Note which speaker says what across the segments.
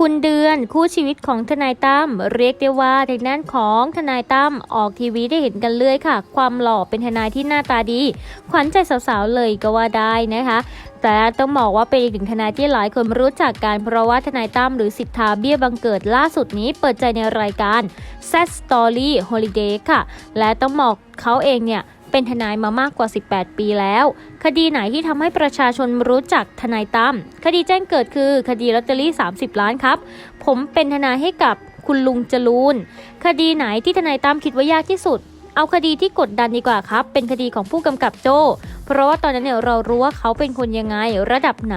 Speaker 1: คุณเดือนคู่ชีวิตของทนายตั้มเรียกได้ว่าทางด้านของทนายตั้มออกทีวีได้เห็นกันเลยค่ะ ความหล่อเป็นทนายที่หน้าตาดี ขวัญใจสาวๆเลยก็ว่าได้นะคะแต่ต้องบอกว่าเป็นอีกหนึ่งทนายที่หลายคนรู้จักกันเพราะว่าทนายตั้มหรือสิทธาเบี้ยบังเกิดล่าสุดนี้เปิดใจในรายการ Sad Story Holiday ค่ะ และต้องบอกเขาเองเนี่ย เป็นทนายมามากกว่า 18 ปีแล้ว คดีไหนที่ทำให้ประชาชนรู้จักทนายตั้มคดีแจ้งเกิดคือคดีลอตเตอรี่ 30 ล้านครับ ผมเป็นทนายให้กับคุณลุงจรูนคดีไหนที่ทนายตั้มคิดว่ายากที่สุด เอาคดีที่กดดันดีกว่าครับ เป็นคดีของผู้กำกับโจเพราะว่าตอนนั้นเนี่ยเรารู้ว่าเขาเป็นคนยังไงระดับไหน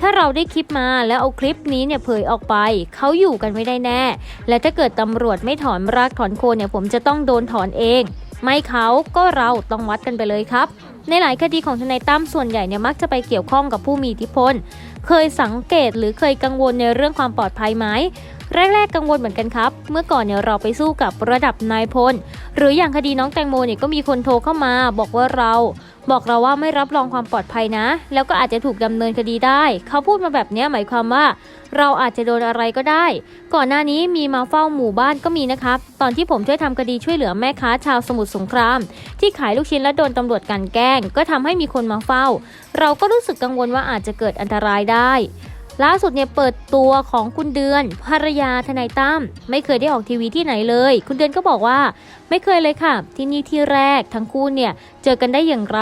Speaker 1: ถ้าเราได้คลิปมาแล้วเอาคลิปนี้เนี่ยเผยออกไป เขาอยู่กันไม่ได้แน่ และถ้าเกิดตำรวจไม่ถอนรากถอนโคนเนี่ยผมจะต้องโดนถอนเอง ไม่เขาก็เราต้องวัดกันไปเลยครับ ในหลายคดีของทนายตั้มส่วนใหญ่เนี่ยมักจะไปเกี่ยวข้องกับผู้มีอิทธิพล เคยสังเกตหรือเคยกังวลในเรื่องความปลอดภัยไหมแรกๆกังวลเหมือนกันครับ เมื่อก่อนเนี่ยเราไปสู้กับระดับนายพล หรืออย่างคดีน้องแตงโมเนี่ยก็มีคนโทรเข้ามา บอกว่าเรา บอกเราว่าไม่รับรองความปลอดภัยนะ แล้วก็อาจจะถูกดำเนินคดีได้ เขาพูดมาแบบนี้หมายความว่า เราอาจจะโดนอะไรก็ได้ ก่อนหน้านี้มีมาเฝ้าหมู่บ้านก็มีนะครับ ตอนที่ผมช่วยทำคดีช่วยเหลือแม่ค้าชาวสมุทรสงคราม ที่ขายลูกชิ้นและโดนตำรวจกันแกล้ง ก็ทำให้มีคนมาเฝ้า เราก็รู้สึกกังวลว่าอาจจะเกิดอันตรายได้ ล่าสุดเนี่ยเปิดตัวของคุณเดือนภรรยาทนายตั้มไม่เคยได้ออกทีวีที่ไหนเลย คุณเดือนก็บอกว่า ไม่เคยเลยค่ะ ที่นี่ที่แรกทั้งคู่เนี่ยเจอกันได้อย่างไร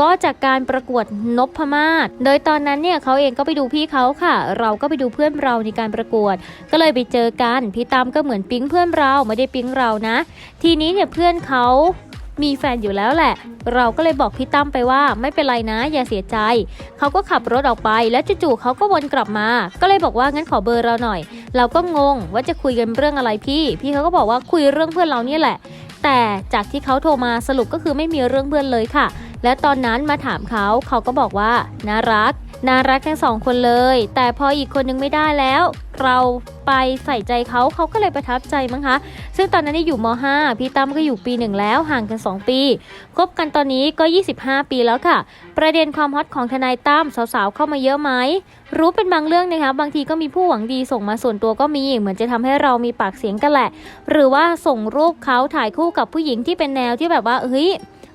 Speaker 1: ก็จากการประกวดนพมาศโดยตอนนั้นเนี่ยเขาเองก็ไปดูพี่เขาค่ะ เราก็ไปดูเพื่อนเราในการประกวด ก็เลยไปเจอกันพี่ตั้มก็เหมือนปิ๊งเพื่อนเราไม่ได้ปิ๊งเรานะ ทีนี้เนี่ยเพื่อนเขา มีแฟนอยู่แล้วแหละ เราก็เลยบอกพี่ตั้มไปว่าไม่เป็นไรนะอย่าเสียใจ เขาก็ขับรถออกไปแล้วจู่ๆเขาก็วนกลับมา ก็เลยบอกว่างั้นขอเบอร์เราหน่อย เราก็งงว่าจะคุยกันเรื่องอะไรพี่ พี่เขาก็บอกว่าคุยเรื่องเพื่อนเราเนี่ยแหละ แต่จากที่เขาโทรมาสรุปก็คือไม่มีเรื่องเพื่อนเลยค่ะ และตอนนั้นมาถามเขาเขาก็บอกว่าน่ารัก น่ารักทั้งสองคนเลย แต่พออีกคนนึงไม่ได้แล้ว เราไปใส่ใจเขาเขาก็เลยประทับใจมั้งคะ ซึ่งตอนนั้นที่อยู่ม .5 พี่ตั้มก็อยู่ปีหนึ่งแล้วห่างกัน 2 ปีคบกันตอนนี้ก็ 25 ปีแล้วค่ะ ประเด็นความฮอตของทนายตั้มสาวๆเข้ามาเยอะไหมรู้เป็นบางเรื่องนะคะ บางทีก็มีผู้หวังดีส่งมาส่วนตัวก็มีเหมือนจะทำให้เรามีปากเสียงกันแหละ หรือว่าส่งรูปเขาถ่ายคู่กับผู้หญิงที่เป็นแนวที่แบบว่าเฮ้ย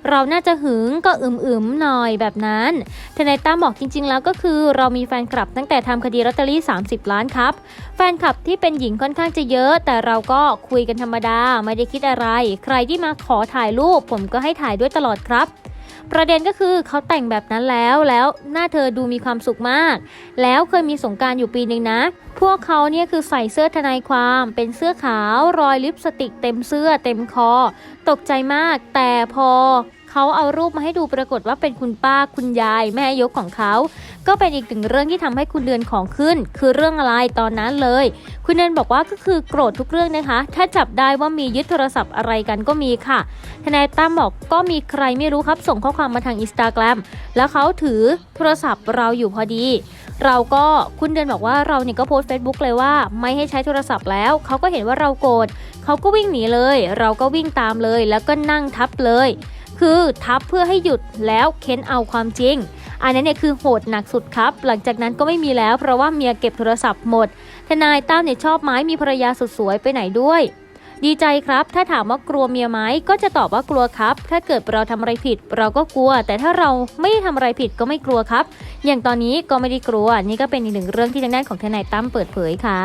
Speaker 1: เราน่าจะหึงก็อึมๆหน่อยแบบนั้นทนายตั้มบอกจริง ๆ แล้วก็คือ เรามีแฟนคลับตั้งแต่ทำคดีลอตเตอรี่ 30 ล้านครับ แฟนคลับที่เป็นหญิงค่อนข้างจะเยอะ แต่เราก็คุยกันธรรมดาไม่ได้คิดอะไร ใครที่มาขอถ่ายรูป ผมก็ให้ถ่ายด้วยตลอดครับ ประเด็นก็คือเขาแต่งแบบนั้นแล้วแล้วหน้าเธอดูมีความสุขมาก แล้วเคยมีสงการอยู่ปีหนึ่งนะ พวกเขาเนี่ยคือใส่เสื้อทนายความเป็นเสื้อขาวรอยลิปสติกเต็มเสื้อเต็มคอ ตกใจมาก แต่พอ เขาเอารูปมาให้ดูปรากฏว่าเป็นคุณป้าคุณยายแม่ยกของเขา ก็เป็นอีกหนึ่งเรื่องที่ทำให้คุณเดือนของขึ้น คือเรื่องอะไรตอนนั้นเลย คุณเดือนบอกว่าก็คือโกรธทุกเรื่องนะคะ ถ้าจับได้ว่ามียึดโทรศัพท์อะไรกันก็มีค่ะ ทนายตั้มบอกก็มีใครไม่รู้ครับ ส่งข้อความมาทางอินสตาแกรมแล้วเขาถือโทรศัพท์เราอยู่พอดี เราก็คุณเดือนบอกว่าเราเนี่ยก็โพสต์ Facebook เลยว่า ไม่ให้ใช้โทรศัพท์แล้ว เขาก็เห็นว่าเราโกรธเขาก็วิ่งหนีเลย เราก็วิ่งตามเลย แล้วก็นั่งทับเลย คือทับเพื่อให้หยุดแล้วเค้นเอาความจริง อันนั้นเนี่ยคือโหดหนักสุดครับ หลังจากนั้นก็ไม่มีแล้วเพราะว่าเมียเก็บโทรศัพท์หมด ทนายตั้มเนี่ยชอบไม้มีภรรยาสุดสวยไปไหนด้วย ดีใจครับ ถ้าถามว่ากลัวเมียไหมก็จะตอบว่ากลัวครับ ถ้าเกิดเราทำอะไรผิด เราก็กลัว แต่ถ้าเราไม่ได้ทำอะไรผิดก็ไม่กลัวครับ อย่างตอนนี้ก็ไม่ได้กลัว นี่ก็เป็นอีกหนึ่งเรื่องที่ทางด้านของทนายตั้มเปิดเผยค่ะ